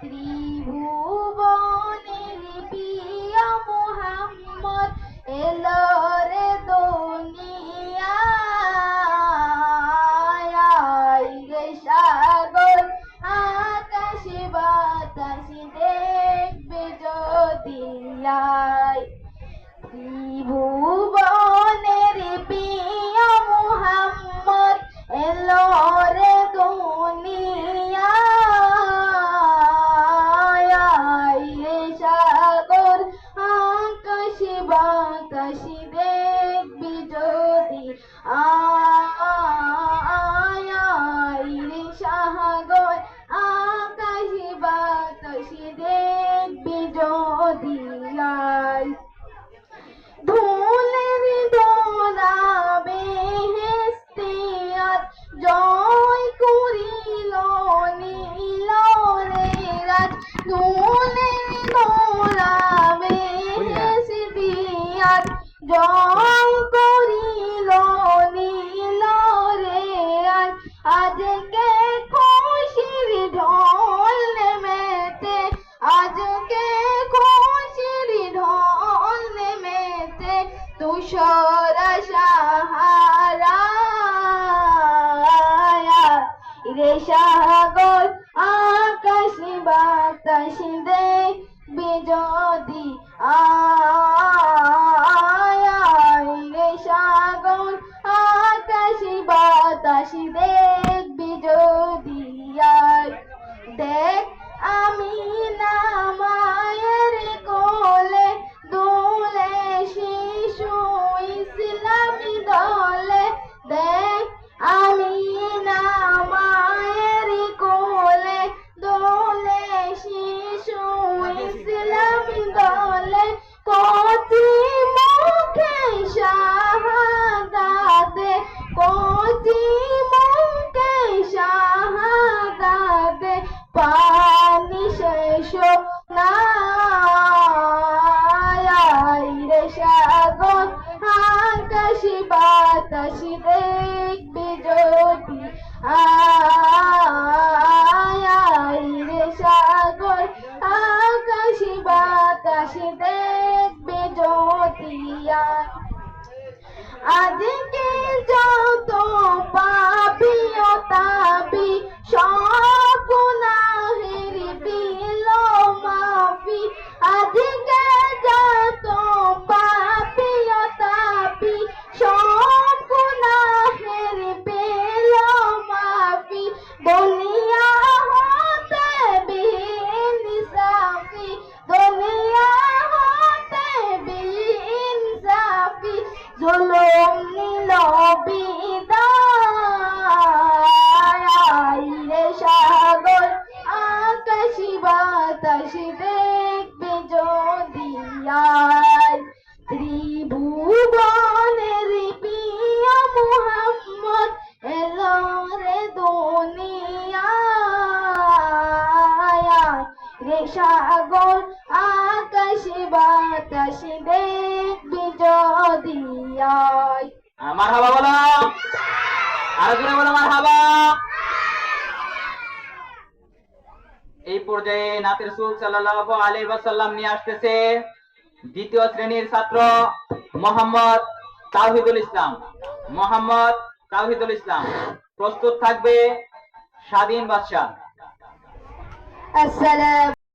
ত্রিভুবনের প্রিয় মোহাম্মদ এলো বাতাস দেখবি যদি আয় আয় রে সাগর, আকাশ বাতাস দেখবি যদি আয়। ধুলের দোলাবে হেস্তে আর জয় করিল নীল রে রাজ ধুলের আর জয় করিল নীল রে আজকে খুশির ঢল নেমেতে, আজকে খুশির ঢল নেমেতে তুষার সাহারা। রে সাগর, আকাশ বাতাস দেখবি যদি আয় দেখবি যদি আয় দেখ আমি না মায়ের কোলে, দোলে শিশু ইসলামী দলে। দেখ আমি না মায়ের কোলে, দোলে শিশু ইসলামী দলে। কতি মুখে বাতাস দেখবি যদি আয় রে সাগর আকাশি বাতাসি দেখবি যদি আজকে যত পাপিও বাতাস দেখবে যদি আয়। ত্রিভুবনের প্রিয় মোহাম্মদ এলো রে দুনিয়ায়। রে সাগর আকাশ বাতাস দেখবি যদি আমার হাবা বলো। আরও জোরে বলো আমার ওয়াসাল্লাম নিয়ে আসতেছে দ্বিতীয় শ্রেণির ছাত্র মোহাম্মদ ইসলাম। মোহাম্মদ ইসলাম প্রস্তুত থাকবে স্বাধীন বাদশাহ।